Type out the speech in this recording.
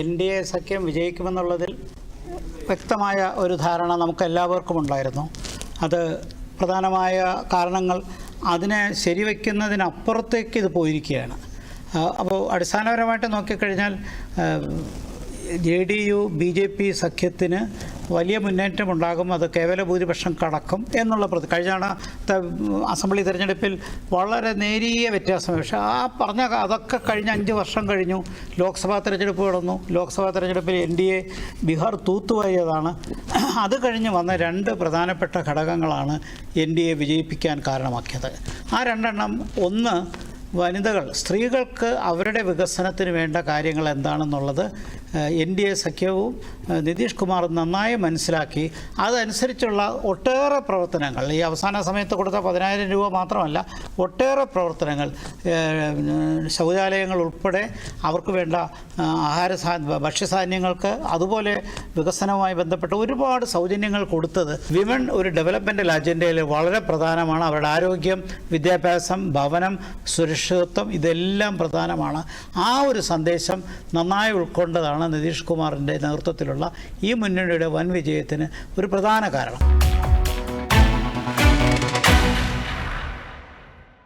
N D A സഖ്യം വിജയിക്കുമെന്നുള്ളതിൽ വ്യക്തമായ ഒരു ധാരണ നമുക്ക് എല്ലാവർക്കും ഉണ്ടായിരുന്നു. അത് പ്രധാനമായ കാരണങ്ങൾ അതിനെ ശരിവയ്ക്കുന്നതിനപ്പുറത്തേക്ക് ഇത് പോയിരിക്കുകയാണ്. അപ്പോൾ അടിസ്ഥാനപരമായിട്ട് നോക്കിക്കഴിഞ്ഞാൽ J D U B J P സഖ്യത്തിന് വലിയ മുന്നേറ്റം ഉണ്ടാകും അത് കേവല ഭൂരിപക്ഷം കടക്കും എന്നുള്ള പ്രതി കഴിഞ്ഞ അസംബ്ലി തിരഞ്ഞെടുപ്പിൽ വളരെ നേരിയ വ്യത്യാസം. പക്ഷേ ആ പറഞ്ഞ അതൊക്കെ കഴിഞ്ഞ അഞ്ച് വർഷം കഴിഞ്ഞു. ലോക്സഭാ തിരഞ്ഞെടുപ്പ് കടന്നു. ലോക്സഭാ തിരഞ്ഞെടുപ്പിൽ എൻ ഡി എ ബീഹാർ തൂത്തുവാരിയതാണ്. അത് കഴിഞ്ഞ് വന്ന രണ്ട് പ്രധാനപ്പെട്ട ഘടകങ്ങളാണ് എൻ ഡി എ വിജയിപ്പിക്കാൻ കാരണമാക്കിയത്. ആ രണ്ടെണ്ണം ഒന്ന് വനിതകൾ സ്ത്രീകൾക്ക് അവരുടെ വികസനത്തിന് വേണ്ട കാര്യങ്ങൾ എന്താണെന്നുള്ളത് എൻ ഡി എ സഖ്യവും നിതീഷ് കുമാറും നന്നായി മനസ്സിലാക്കി. അതനുസരിച്ചുള്ള ഒട്ടേറെ പ്രവർത്തനങ്ങൾ ഈ അവസാന സമയത്ത് കൊടുത്ത പതിനായിരം രൂപ മാത്രമല്ല ഒട്ടേറെ പ്രവർത്തനങ്ങൾ ശൗചാലയങ്ങൾ ഉൾപ്പെടെ അവർക്ക് വേണ്ട ആഹാര ഭക്ഷ്യധാന്യങ്ങൾക്ക് അതുപോലെ വികസനവുമായി ബന്ധപ്പെട്ട് ഒരുപാട് സൗജന്യങ്ങൾ കൊടുത്തത്. വിമൺ ഒരു ഡെവലപ്മെന്റൽ അജണ്ടയിൽ വളരെ പ്രധാനമാണ്. അവരുടെ ആരോഗ്യം വിദ്യാഭ്യാസം ഭവനം സുരക്ഷിതത്വം ഇതെല്ലാം പ്രധാനമാണ്. ആ ഒരു സന്ദേശം നന്നായി ഉൾക്കൊണ്ടതാണ് നിതീഷ് കുമാറിന്റെ നേതൃത്വത്തിലുള്ള ഈ മുന്നണിയുടെ വൻ വിജയത്തിന് ഒരു പ്രധാന കാരണം.